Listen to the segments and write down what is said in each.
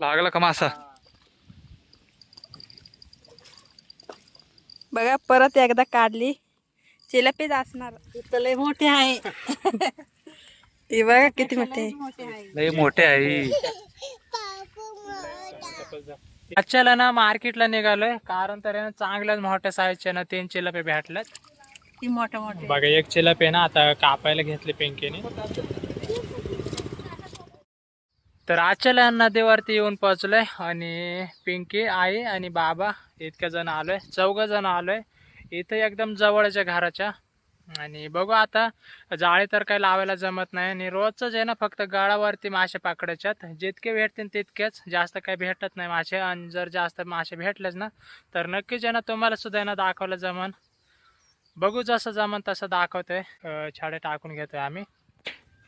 लागला का मासा? बघा परत एकदा काढली. चिलपीच असणार. इथं लय मोठे आहे. ही बघा किती मोठी आहे. मोठे आहे. लई मोठे आहे. आजच्याला ना मार्केटला निघालोय. कारण तर आहे ना चांगल्याच मोठ्या साईजच्या ना तीन चिलपे भेटल्यात. ती मोठे मोठे बघा एक चिलप आहे ना आता कापायला घेतले पिंकीने. तर आजच्याला नदीवरती येऊन पोहोचलोय आणि पिंकी आई आणि बाबा इतक्या जण आलोय चौघ जण आलोय. इथं एकदम जवळच्या घराच्या. आणि बघू आता जाळी तर काही लावायला जमत नाही आणि रोजच आहे ना फक्त गाळावरती मासे पकडायच्यात. जितके भेटतील तितकेच. जास्त काही भेटत नाही मासे आणि जर जास्त मासे भेटलेच ना तर नक्कीच आहे ना तुम्हाला सुद्धा ना दाखवलं जमन. बघू जसं जमन तसं दाखवतोय. छाडे टाकून घेतोय आम्ही.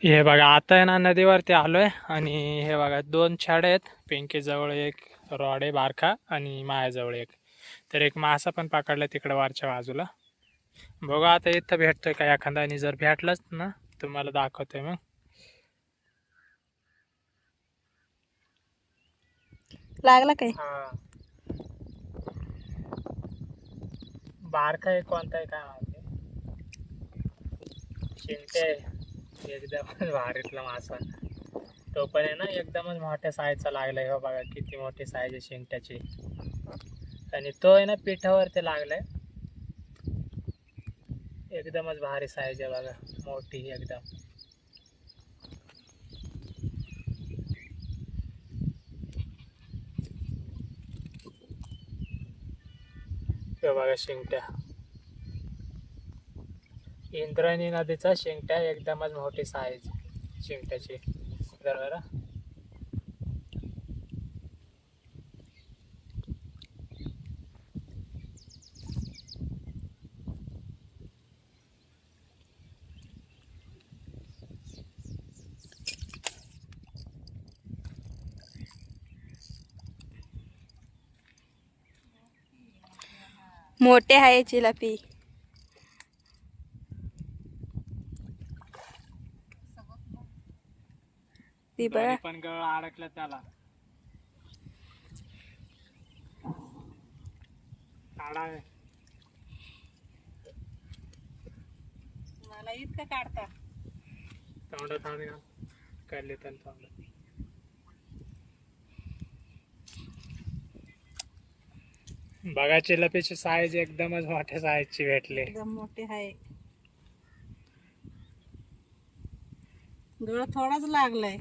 हे बघा आता आहे ना नदीवरती आलोय आणि हे बघा दोन छाडे आहेत. पिंकी जवळ एक रॉड आहे बारका आणि मायाजवळ एक. तर एक मासा पण पकडला तिकडे वरच्या बाजूला. बघू आता इथं भेटतोय का एखादा आणि जर भेटलाच ना तुम्हाला दाखवतोय मग. लागला काय? बारका आहे कोणता आहे काय माहिती? शिंगटे एकदमच भारीतला मासा. तो पण आहे ना एकदमच मोठ्या साईजचा लागलाय हो बघा किती मोठी साईज आहे शिंगट्याची. आणि तो आहे ना पिठावर ते लागलाय. एकदमच भारी साईज आहे बघा मोठी एकदम. बघा शिंगट्या. इंद्रायणी नदीचा शिंगट्या एकदमच मोठी साईज शिंगट्याची. बरोबर? मोठे आहे चिलपी ती बघा पण गळ अडकला त्याला. मला इतकं काढता. तोंड थांब काढले तर तोंड. बघा चिलपीची साईज एकदमच मोठ्या साईजची भेटली. एकदम मोठे आहे. गळ थोडाच लागलाय.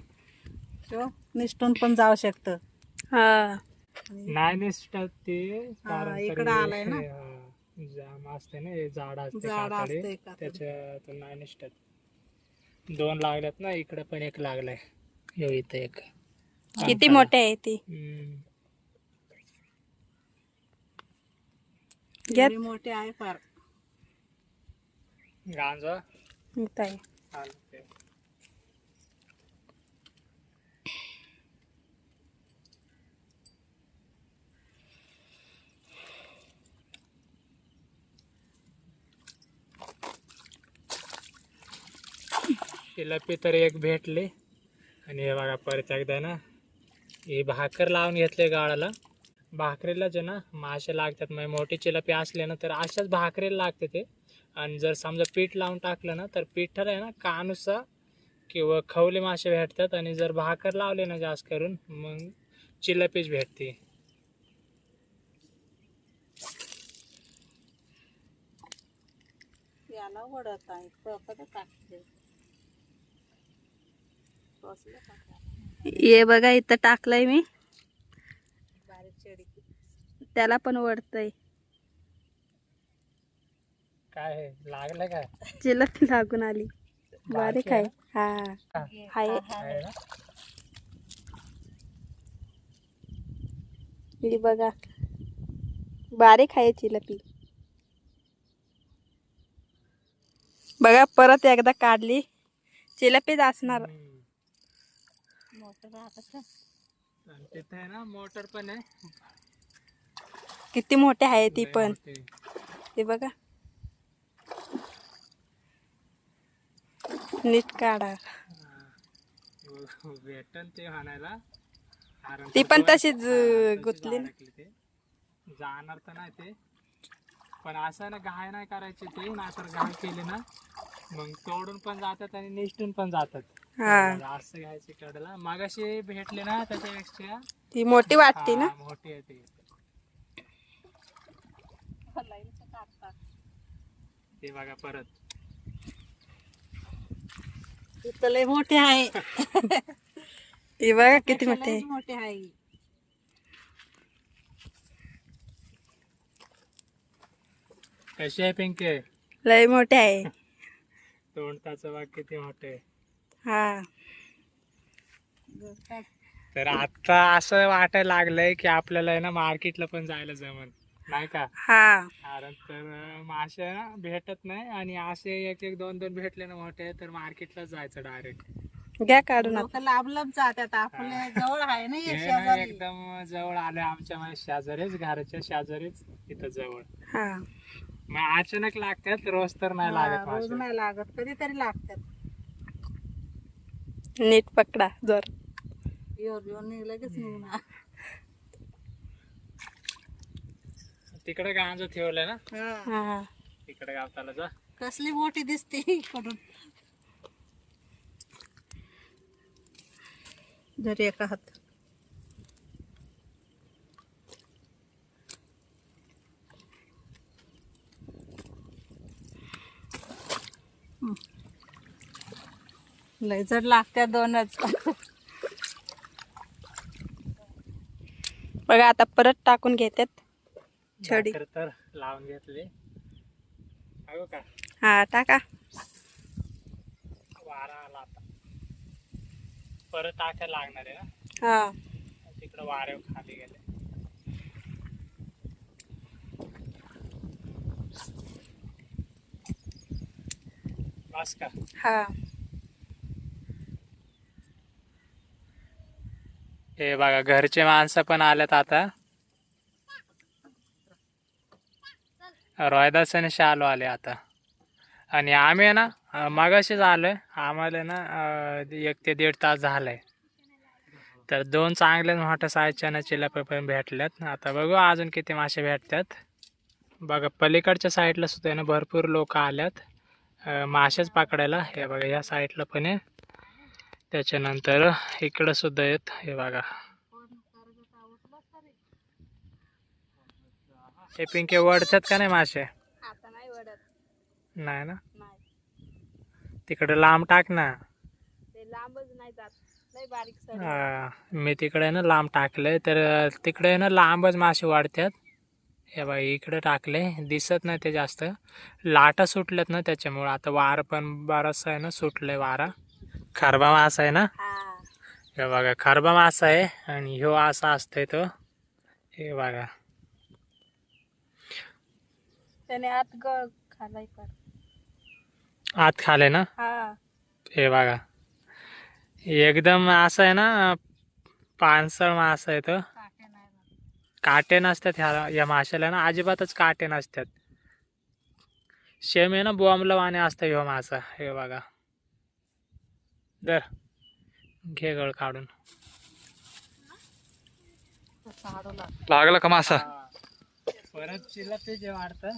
तो निष्ठून पण जाऊ शकत. हा. नाही निसटत ते कारण इकडं हे- आलंय ना. हा, जाम असते ना हे झाड असते झाड कातडी, असते. त्याच्यातून नाही निसटत दोन लागल्यात ना इकडे पण एक लागलाय. यो इथं एक. किती मोठे आहे ती? हम्म. घ्या एवढे मोठे आहे फार. गांजा? इथं आहे. आलं ते. तिलापी तर एक भेटली. आणि हे बघा परत एकदा ना हे भाकर लावून घेतले गाळाला. भाकरीलाच आहे ना मासे लागतात म्हणजे मोठी चिलापी असले ना तर अशाच भाकरीला लागते ते. आणि जर समजा पीठ लावून टाकलं ना तर पिठाला आहे ना कानुसा किंवा खवले मासे भेटतात. आणि जर भाकर लावले ना जास्त करून मग चिलापीच भेटते. याला वडत आहे परत टाकते टोचलं का? ये बघा इथं टाकलंय मी. बारीक चेडी त्याला पण वडतय. काय आहे? लागलं काय? चिलपी लागून आली. बारीक आहे हा. आहे ही बघा. बारीक आहे चिलपी बघा परत एकदा काढली. चिलपीच असणार. आणि तिथे आहे ना मोटर पण आहे. किती मोठे आहे ती लय पण. मोठी. ते बघा. नीट काढा. हा. भेटन ते म्हणायला कारण ती पण तशीच अं, तशीच गुंतली ना. अडकली ते. जाणार तर नाही ते. पण असं ना घाय नाही करायची ते. नाहीतर घाय केली ना मग तोडून पण जातात आणि निष्ठून पण जातात. हा. असं घ्यायची कडेला. मागाशी भेटले ना त्याच्यापेक्षा ती मोठी वाटते ना? हा, मोठी आहे ती. ते बघा परत. इथं लय मोठे आहे. ती बघा किती मोठी आहे. मोठे आहे. कशी आहे पिंके? लय मोठे आहे. तोंडताचं वाघ किती मोठे हा. तर आता असं वाटायला लागलंय की आपल्याला आहे ना मार्केटला पण जायला जमन नाही का? हा. कारण तर ना भेटत नाही आणि असे एक एक दोन दोन भेटले ना मोठे तर मार्केटला जायचं डायरेक्ट घ्या काढून आता. लोक लांब लांब जातात. आपल्या जवळ आहे ना हे हे ना शेजारी. एकदम जवळ आले आमच्या माझ्या शेजारीच घराच्या शेजारीच इथं जवळ. हा. मग अचानक लागतात रोज तर नाही हा, लागत रोज मासे नाही लागत कधीतरी लागतात. नीट पकडा जर. लगेच तिकडे गांज ठेवलंय ना हा. हा. तिकडे गावताला जा. कसली मोठी दिसते इकडून. जरी एका हात हं. लय जड लागत्या दोनच. बघा आता परत टाकून घेतात छडी. तर लावून घेतली. का? हा टाका. वारा आला आता. परत टाकायला लागणार आहे ना? हा. तिकडं वाऱ्यावर खाली गेले. बस का? हा. हे बघा घरचे माणसं पण आल्यात आता. रोहिदास आणि शालू आले आता. आणि आम्ही आहे ना अं, मगाशीच आलोय. आम्हाला ना एक ते दीड तास झालाय. तर दोन चांगले मोठ्या साईजच्या ना चिलापे पण भेटल्यात. आता बघू अजून किती मासे भेटतात. बघा पलीकडच्या साईडला सुद्धा आहे ना भरपूर लोक आल्यात. मासेच पकडायला. हे बघा या साईडला पण आहे. त्याच्यानंतर इकडं सुद्धा आहेत हे बघा. हे पिंके वडतात का नाही मासे? आता नाही नाही ना? तिकडे लांब टाक ना. लांबच नाही हा, मी तिकडे ना लांब टाकले तर तिकडे ना लांबच मासे वाढतात. हे बघा इकडे टाकले दिसत नाही ते जास्त. लाटा सुटल्यात ना त्याच्यामुळं. आता वार पण बराचसा आहे ना सुटलंय वारा. खरबा मासा आहे ना? हा. बघा खरबा मासा आहे आणि ह्यो असा असतोय तो. हे बघा. त्याने आत खालाय आत खाले ना? हा. बघा. एकदम असं आहे ना पानसळ मासा आहे तो. काटे नसतात ह्या या माशाला ना अजिबातच काटे नसतात. शेम आहे ना बॉम्बला असतं ह्यो मासा. हे बघा. दर. घे गळ काढून. लागला का मासा? परत चिला ते जे वाढतं.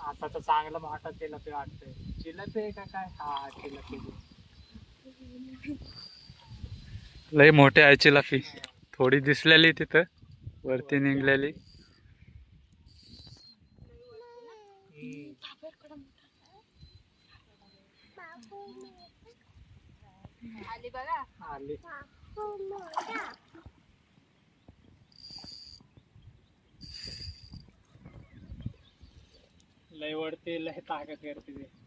आता तर चांगलं मोठा चिलपी वाटतंय. चिलपी आहे का काय? हा चिलपी लय मोठे आहे चिलाफी थोडी दिसलेली तिथं. वरती निघलेली. आली बघा. आली. लय वडते लय ताकद करते ते.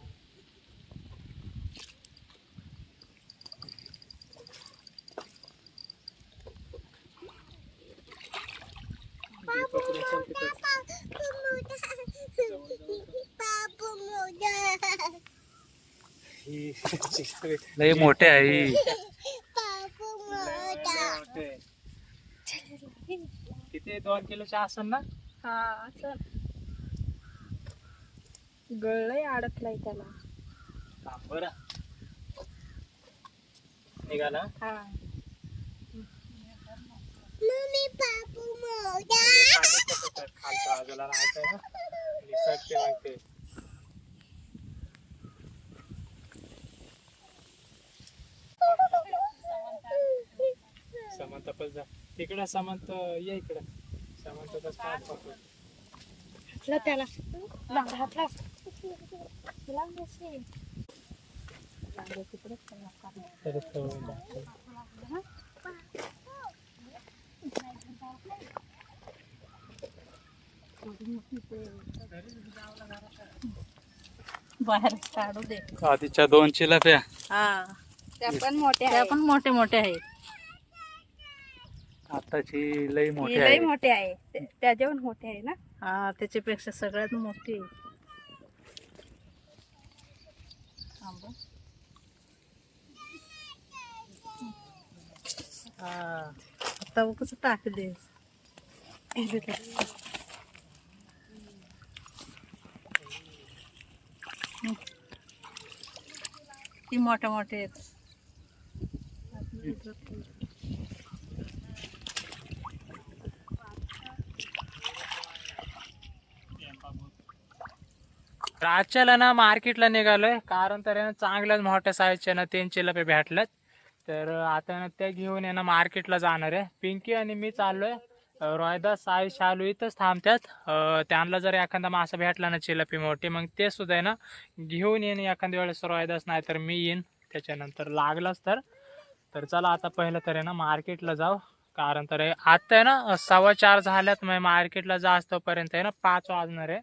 लय मोठे आहे किती दोन किलोचे असेल ना? हा असं गळलंय अडकलाय त्याला. बरं. निघाला? हा. खालच्या बाजूला राहायचंय ना? निसटते मग ते समंत पण जा तिकडं समंत ये इकडं समंत तर काय पकडू. ला त्याला लांब हात लाव. लांब बसली. लांब तिकडे त्याला काढ. तरी तो दाखव. बाहेर काढू दे आधीच्या दोन चिलाप्या हा त्या पण मोठ्या त्या आहे. पण मोठे मोठे आहेत आताची लय ही मोठे लय आहे. मोठे आहे. ते- त्याच्याहून मोठे आहे ना? हा त्याच्यापेक्षा सगळ्यात मोठी आहे. हा. आता कसं टाक दे. ती मोठ्या मोठे आहेत तर आजच्याला ना मार्केटला निघालोय. कारण तर आहे ना चांगल्याच मोठ्या साईजच्या ना तीन लपे भेटल्यात तर आता ना त्या घेऊन आहे ना मार्केटला जाणार आहे. पिंकी आणि मी चाललोय. अं, साई शालू इथंच थांबतात. त्यांना जर एखादा मासा भेटला ना चिलपी मोठी मग ते सुद्धा आहे ना घेऊन येईन एखाद्या वेळेस रोहिदास नाही तर मी येईन. त्याच्यानंतर लागलाच तर. तर चला आता पहिलं तर आहे ना मार्केटला जाऊ. कारण तर आहे- आता आहे ना सव्वा चार झाल्यात. मग मार्केटला जा असतोपर्यंत आहे ना पाच वाजणार आहे.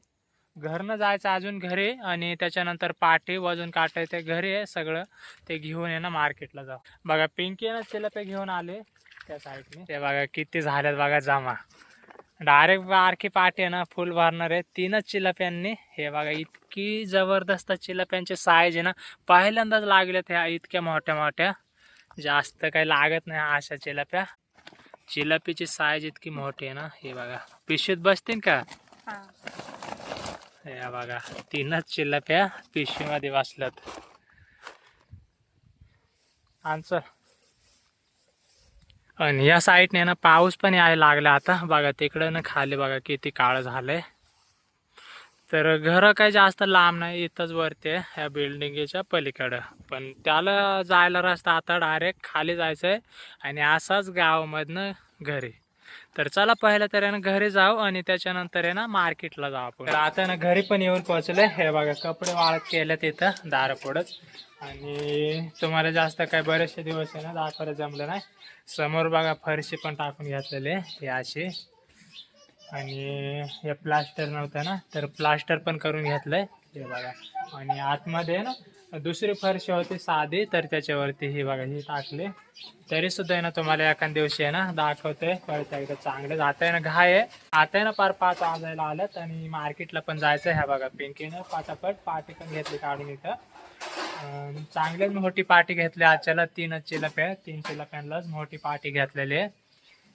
घरनं जायचं अजून घरी आणि त्याच्यानंतर पाठी वजून काटायचे घरी आहे सगळं. ते घेऊन ये ना मार्केटला जाऊ. बघा पिंकी ना चिलपे घेऊन आले त्या साईडने. ते बघा किती झाल्यात बघा जमा. डायरेक्ट आरखी पाठी आहे ना फुल भरणार आहे. तीनच चिलप्यांनी. हे बघा इतकी जबरदस्त चिलप्यांची साईज आहे ना. पहिल्यांदाच लागल्यात ह्या इतक्या मोठ्या मोठ्या. जास्त काही लागत नाही अशा चिलप्या. चिलपीची साईज इतकी मोठी आहे ना हे बघा. पिशवीत बसतील का? या बघा तीनच चिल्लप्या पिशवीमध्ये वाचल्यात. आमचं आणि या साईडने ना पाऊस पण यायला लागला आता. बघा तिकडं ना खाली बघा किती काळ झालंय. तर घर काही जास्त लांब नाही इथंच वरती आहे ह्या बिल्डिंगच्या पलीकडं. पण त्याला जायला रस्ता आता डायरेक्ट खाली जायचं आहे आणि असाच गावामधनं घरी. तर चला पहिलं तर घरी जाऊ आणि त्याच्यानंतर आहे ना मार्केटला जाऊ आपण. तर आता ना घरी पण येऊन पोहोचले हे बघा कपडे वाळत केले तिथं दारापुढंच. आणि तुम्हाला जास्त काय बरेचसे दिवस आहे ना दाखवायला जमलं नाही. समोर बघा फरशी पण टाकून घेतलेले आहे आणि हे प्लास्टर नव्हतं ना तर प्लास्टर पण करून घेतलंय. हे बघा. आणि आतमध्ये आहे ना दुसरी फरशी होती साधी तर त्याच्यावरती ही बघा ही टाकली. तरी सुद्धा आहे ना तुम्हाला एखाद दिवशी आहे ना दाखवतोय. परत एकदा चांगलं आता आहे ना घाय आहे. आता आहे ना पार पाच वाजायला आल्यात आणि मार्केटला पण जायचं ह्या बघा. पिंकीनं पाटापट पाटी पण घेतली काढून इथं. अं, मोठी पाटी घेतली आजच्याला तीनच चिलप्या तीन चिलप्यांलाच मोठी पाटी घेतलेली आहे.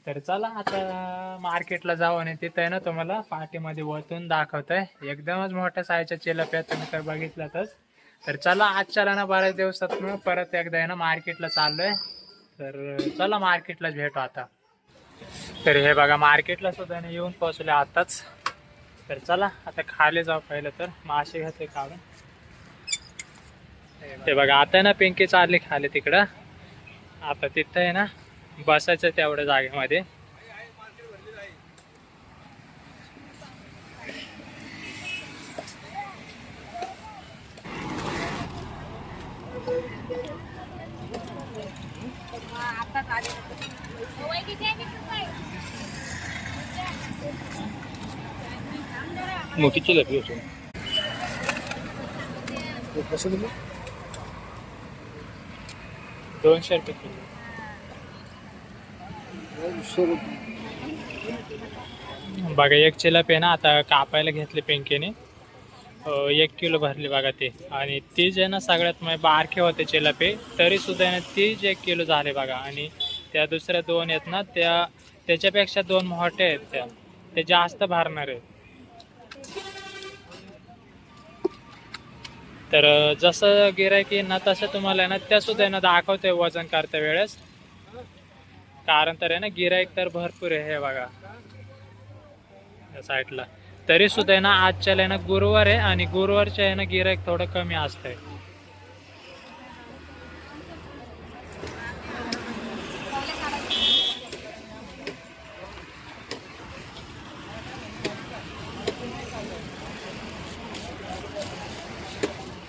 तर चला आता मार्केटला जाऊ आणि तिथं आहे ना तुम्हाला पाटीमध्ये वतून दाखवतोय. एकदमच मोठ्या साईजच्या चिलप्या तुम्ही तर बघितल्यातच. तर चला आजच्याला ना बऱ्याच दिवसात मग परत एकदा आहे ना मार्केटला चाललोय. तर चला मार्केटलाच भेटू आता. तर हे बघा मार्केटला सुद्धा ना येऊन पोहोचले आताच. तर चला आता खाली जाऊ पहिलं तर. मासे घेते काढून. ते बघा आता आहे ना पिंकी चालली खाली तिकडं. आता तिथं आहे ना बसायचं तेवढ्या जागेमध्ये. मोठी कसं दिलं दोनशे रुपये किलो. बघा एक चिलप आहे ना आता कापायला घेतले पेंकेने. एक किलो भरले बघा ते. आणि ती जे ना सगळ्यात म्हणजे बारके होते चिलपे तरी सुद्धा आहे ना तीच एक किलो झाले बघा. आणि त्या दुसऱ्या दोन आहेत ना त्या त्याच्यापेक्षा दोन मोठे आहेत त्या. ते जास्त भरणार आहेत. तर जसं जसं गिरायकी ना तसं तुम्हाला आहे ना त्या सुद्धा ना दाखवते वजन करते वेळेस. कारण तर आहे ना गिरायक तर भरपूर आहे हे बघा. या साईडला तरी सुद्धा आहे ना आजच्याला आहे ना गुरुवार आहे आणि गुरुवारच्या आहे ना गिरायक थोडं कमी असतंय.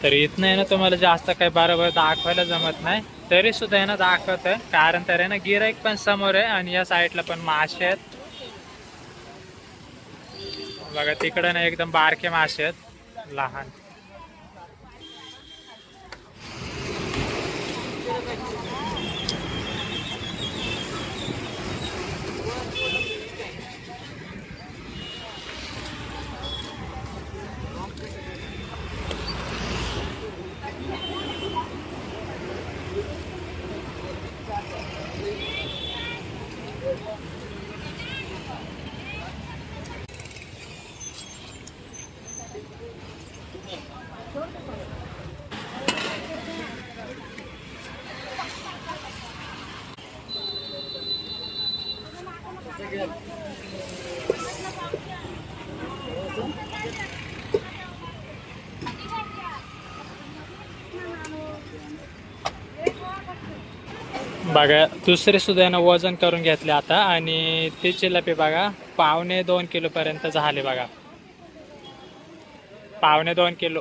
तर इथनं आहे ना तुम्हाला जास्त काही बरोबर दाखवायला जमत नाही. तरी सुद्धा आहे ना दाखवत आहे कारण तर आहे ना गिराईक पण समोर आहे आणि या साईडला पण मासे आहेत. बघा तिकडे ना एकदम बारके मासे आहेत. लहान. बघा दुसरे सुद्धा ना वजन करून घेतले आता आणि ते चिलापी बघा पावणे दोन किलो पर्यंत झाले बघा. पावणे दोन किलो.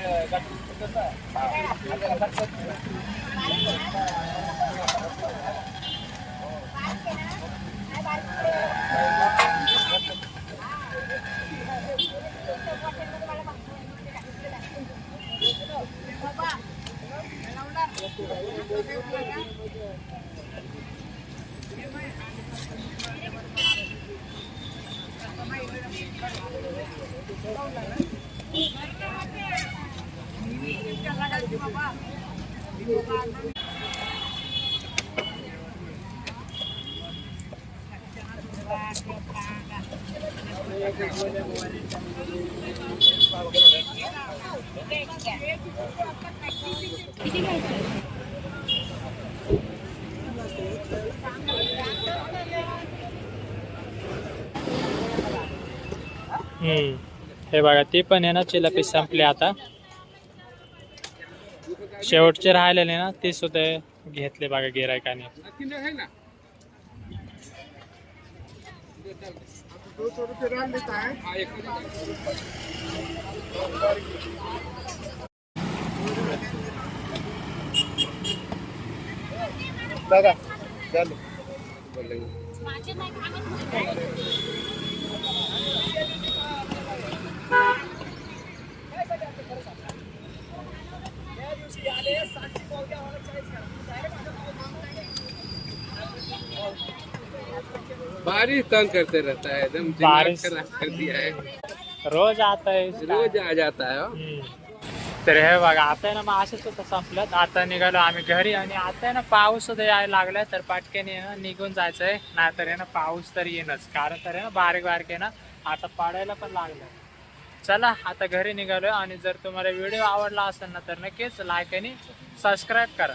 हम्म हे बघा ती पण आहे ना चिलापी संपली आता. शेवटचे राहिलेले ना ते सुद्धा घेतले बघा गिरायकाने बारिश तंग करते रहता है एकदम बारिश। कर दिया है। रोज आता है। रोज आ जाता है. तर हे बघा आता आहे ना मग असेच होतं संपलं. आता निघालो आम्ही घरी आणि आता आहे ना पाऊस सुद्धा यायला लागलाय तर पाटक्याने आहे ना निघून जायचंय. नाहीतर आहे ना पाऊस तर येईनच. कारण तर आहे ना बारीक बारीक आहे ना आता पाडायला पण लागलं चला आता घरी निघालोय आणि जर तुम्हाला व्हिडिओ आवडला असेल ना तर नक्कीच लाईक आणि सबस्क्राईब करा.